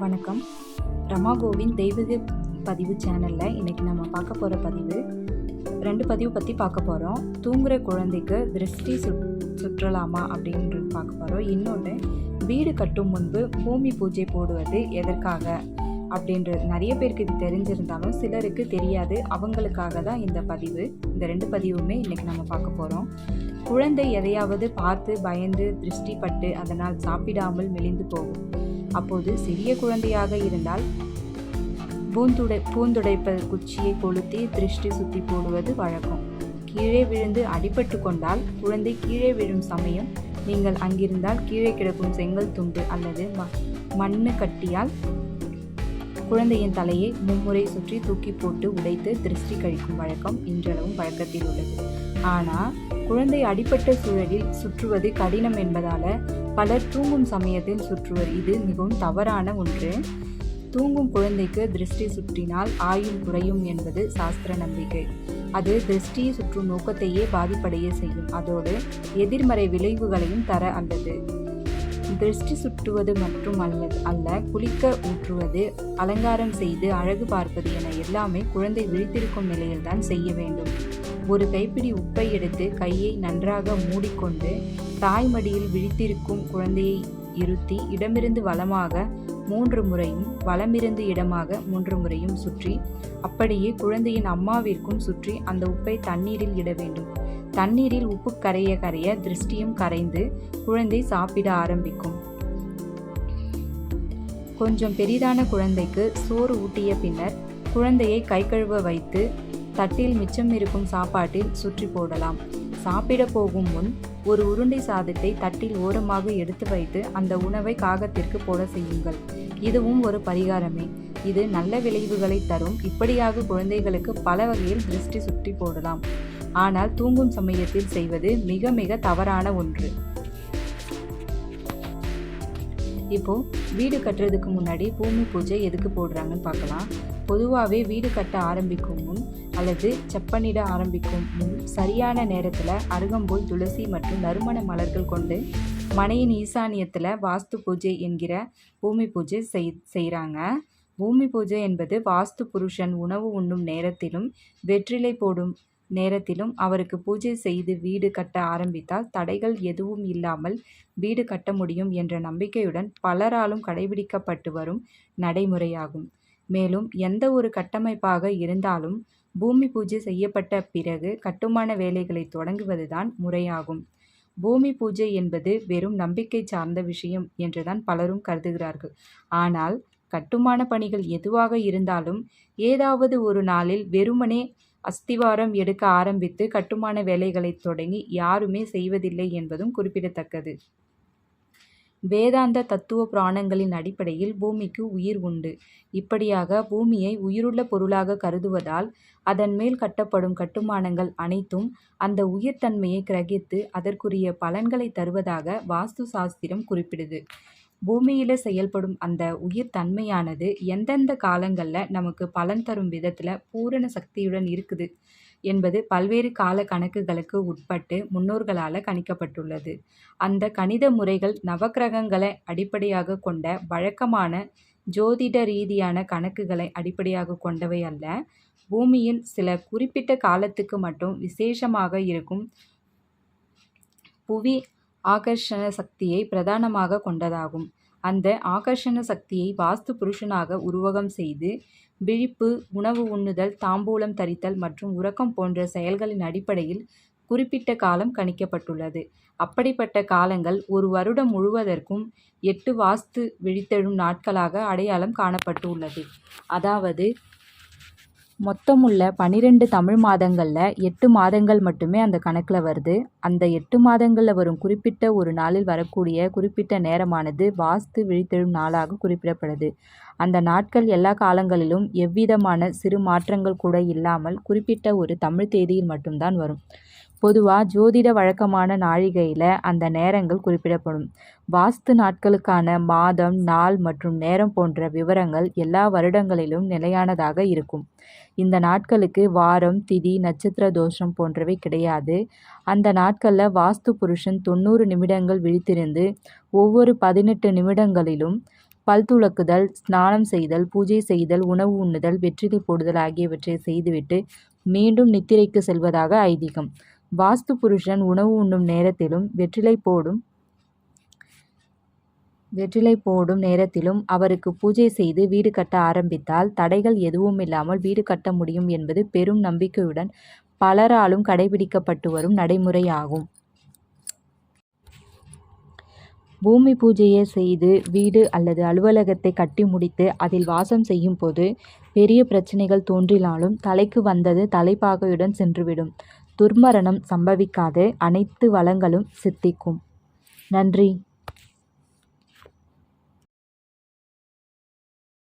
வணக்கம். ரமா தெய்வீக பதிவு சேனலில் இன்றைக்கி நம்ம பார்க்க போகிற பதிவு ரெண்டு பதிவு பற்றி பார்க்க போகிறோம் தூங்குகிற குழந்தைக்கு திருஷ்டி சு சுற்றலாமா அப்படின்றது பார்க்க போகிறோம் இன்னொன்று வீடு கட்டும் முன்பு பூமி பூஜை போடுவது எதற்காக அப்படின்றது. நிறைய பேருக்கு இது தெரிஞ்சிருந்தாலும் சிலருக்கு தெரியாது. அவங்களுக்காக தான் இந்த பதிவு. இந்த ரெண்டு பதிவுமே இன்றைக்கி நம்ம பார்க்க போகிறோம் குழந்தை எதையாவது பார்த்து பயந்து திருஷ்டிப்பட்டு அதனால் சாப்பிடாமல் மெலிந்து போகும். அப்போது சிறிய குழந்தையாக இருந்தால் பூந்துடை பூந்துடைப்ப குச்சியை கொளுத்தி திருஷ்டி சுத்தி போடுவது வழக்கம். கீழே விழுந்து அடிபட்டு கொண்டால் குழந்தை கீழே விழும் சமயம் நீங்கள் அங்கிருந்தால் கீழே கிடக்கும் செங்கல் துண்டு அல்லது ம மண்ணு கட்டியால் குழந்தையின் தலையை மும்முறை சுற்றி தூக்கி போட்டு உடைத்து திருஷ்டி கழிக்கும் வழக்கம் இன்றளவும் வழக்கத்தில் உள்ளது. ஆனால் குழந்தை அடிப்பட்ட சூழலில் சுற்றுவது கடினம் என்பதால பலர் தூங்கும் சமயத்தில் சுற்றுவர். இது மிகவும் தவறான ஒன்று. தூங்கும் குழந்தைக்கு திருஷ்டி சுற்றினால் ஆயுள் குறையும் என்பது சாஸ்திர நம்பிக்கை. அது திருஷ்டியை சுற்றும் நோக்கத்தையே பாதிப்படைய செய்யும். அதோடு எதிர்மறை விளைவுகளையும் தர அல்லது திருஷ்டி சுற்றுவது மற்றும் அல்ல அல்ல குளிக்க ஊற்றுவது அலங்காரம் செய்து அழகு பார்ப்பது என எல்லாமே குழந்தை விழித்திருக்கும் நிலையில்தான் செய்ய வேண்டும். ஒரு கைப்பிடி உப்பை எடுத்து கையை நன்றாக மூடிக்கொண்டு தாய்மடியில் விழித்திருக்கும் குழந்தையை இருத்தி இடமிருந்து வலமாக மூன்று முறையும் வலமிருந்து இடமாக மூன்று முறையும் சுற்றி அப்படியே குழந்தையின் அம்மாவிற்கும் சுற்றி அந்த உப்பை தண்ணீரில் இட வேண்டும். தண்ணீரில் உப்பு கரைய கரைய திருஷ்டியும் கரைந்து குழந்தை சாப்பிட ஆரம்பிக்கும். கொஞ்சம் பெரிதான குழந்தைக்கு சோறு ஊட்டிய பின்னர் குழந்தையை கை கழுவ வைத்து தட்டில் மிச்சம் இருக்கும் சாப்பாட்டில் சுற்றி போடலாம். சாப்பிட போகும் முன் ஒரு உருண்டை சாதத்தை தட்டில் ஓரமாக எடுத்து வைத்து அந்த உணவை காகத்திற்கு போட செய்யுங்கள். இதுவும் ஒரு பரிகாரமே. இது நல்ல விளைவுகளை தரும். இப்படியாக குழந்தைகளுக்கு பல வகையில் திருஷ்டி சுற்றி போடலாம். ஆனால் தூங்கும் சமயத்தில் செய்வது மிக மிக தவறான ஒன்று. இப்போ வீடு கட்டுறதுக்கு முன்னாடி பூமி பூஜை எதுக்கு போடுறாங்கன்னு பார்க்கலாம். பொதுவாகவே வீடு கட்ட ஆரம்பிக்கும் முன் அல்லது செப்பனிட ஆரம்பிக்கும் முன் சரியான நேரத்தில் அருகம்புல் துளசி மற்றும் நறுமண மலர்கள் கொண்டு மனையின் ஈசானியத்தில் வாஸ்து பூஜை என்கிற பூமி பூஜை செய் செய்கிறாங்க பூமி பூஜை என்பது வாஸ்து புருஷன் உணவு உண்ணும் நேரத்திலும் வெற்றிலை போடும் நேரத்திலும் அவருக்கு பூஜை செய்து வீடு கட்ட ஆரம்பித்தால் தடைகள் எதுவும் இல்லாமல் வீடு கட்ட முடியும் என்ற நம்பிக்கையுடன் பலராலும் கடைபிடிக்கப்பட்டு வரும் நடைமுறையாகும். மேலும் எந்த ஒரு கட்டமைப்பாக இருந்தாலும் பூமி பூஜை செய்யப்பட்ட பிறகு கட்டுமான வேலைகளை தொடங்குவதுதான் முறையாகும். பூமி பூஜை என்பது வெறும் நம்பிக்கை சார்ந்த விஷயம் என்றுதான் பலரும் கருதுகிறார்கள். ஆனால் கட்டுமான பணிகள் எதுவாக இருந்தாலும் ஏதாவது ஒரு நாளில் வெறுமனே அஸ்திவாரம் எடுக்க ஆரம்பித்து கட்டுமான வேலைகளை தொடங்கி யாருமே செய்வதில்லை என்பதும் குறிப்பிடத்தக்கது. வேதாந்த தத்துவ புராணங்களின் அடிப்படையில் பூமிக்கு உயிர் உண்டு. இப்படியாக பூமியை உயிருள்ள பொருளாக கருதுவதால் அதன் மேல் கட்டப்படும் கட்டுமானங்கள் அனைத்தும் அந்த உயிர்த்தன்மையை கிரகித்து அதற்குரிய பலன்களை தருவதாக வாஸ்து சாஸ்திரம் குறிப்பிடுது. பூமியில் செயல்படும் அந்த உயிர் தன்மையானது எந்தெந்த காலங்களில் நமக்கு பலன் தரும் விதத்தில் பூரண சக்தியுடன் இருக்குது? என்பது பல்வேறு கால கணக்குகளுக்கு உட்பட்டு முன்னோர்களால் கணிக்கப்பட்டுள்ளது. அந்த கணித முறைகள் நவக்கிரகங்களை அடிப்படையாக கொண்ட வழக்கமான ஜோதிட ரீதியான கணக்குகளை அடிப்படையாக கொண்டவை அல்ல. பூமியின் சில குறிப்பிட்ட காலத்துக்கு மட்டும் விசேஷமாக இருக்கும் புவி ஆகர்ஷண சக்தியை பிரதானமாக கொண்டதாகும். அந்த ஆகர்ஷண சக்தியை வாஸ்து புருஷனாக உருவகம் செய்து விழிப்பு உணவு உண்ணுதல் தாம்பூலம் தரித்தல் மற்றும் உறக்கம் போன்ற செயல்களின் அடிப்படையில் குறிப்பிட்ட காலம் கணிக்கப்பட்டுள்ளது. அப்படிப்பட்ட காலங்கள் ஒரு வருடம் முழுவதற்கும் எட்டு வாஸ்து விழித்தெழும் நாட்களாக அடையாளம் காணப்பட்டு உள்ளது அதாவது மொத்தமுள்ள பன்னிரெண்டு தமிழ் மாதங்களில் எட்டு மாதங்கள் மட்டுமே அந்த கணக்கில் வருது. அந்த எட்டு மாதங்களில் வரும் குறிப்பிட்ட ஒரு நாளில் வரக்கூடிய குறிப்பிட்ட நேரமானது வாஸ்து விழித்தெழும் நாளாக குறிப்பிடப்படுது. அந்த நாட்கள் எல்லா காலங்களிலும் எவ்விதமான சிறு மாற்றங்கள் கூட இல்லாமல் குறிப்பிட்ட ஒரு தமிழ் தேதியில் மட்டும்தான் வரும். பொதுவாக ஜோதிட வழக்கமான நாழிகையில் அந்த நேரங்கள் குறிப்பிடப்படும். வாஸ்து நாட்களுக்கான மாதம் நாள் மற்றும் நேரம் போன்ற விவரங்கள் எல்லா வருடங்களிலும் நிலையானதாக இருக்கும். இந்த நாட்களுக்கு வாரம் திதி நட்சத்திர தோஷம் போன்றவை கிடையாது. அந்த நாட்களில் வாஸ்து புருஷன் தொண்ணூறு நிமிடங்கள் விழித்திருந்து ஒவ்வொரு பதினெட்டு நிமிடங்களிலும் பல் துலக்குதல் ஸ்நானம் செய்தல் பூஜை செய்தல் உணவு உண்ணுதல் வெற்றிலை போடுதல் ஆகியவற்றை செய்துவிட்டு மீண்டும் நித்திரைக்கு செல்வதாக ஐதீகம். வாஸ்து புருஷன் உணவு உண்ணும் நேரத்திலும் வெற்றிலை போடும் வெற்றிலை போடும் நேரத்திலும் அவருக்கு பூஜை செய்து வீடு கட்ட ஆரம்பித்தால் தடைகள் எதுவும் இல்லாமல் வீடு கட்ட முடியும் என்பது பெரும் நம்பிக்கையுடன் பலராலும் கடைபிடிக்கப்பட்டு வரும் நடைமுறையாகும். பூமி பூஜையை செய்து வீடு அல்லது அலுவலகத்தை கட்டி முடித்து அதில் வாசம் செய்யும் போது பெரிய பிரச்சனைகள் தோன்றினாலும் தலைக்கு வந்தது தலைப்பாகையுடன் சென்றுவிடும். துர்மரணம் சம்பவிக்காது. அனைத்து வளங்களும் சித்திக்கும். நன்றி.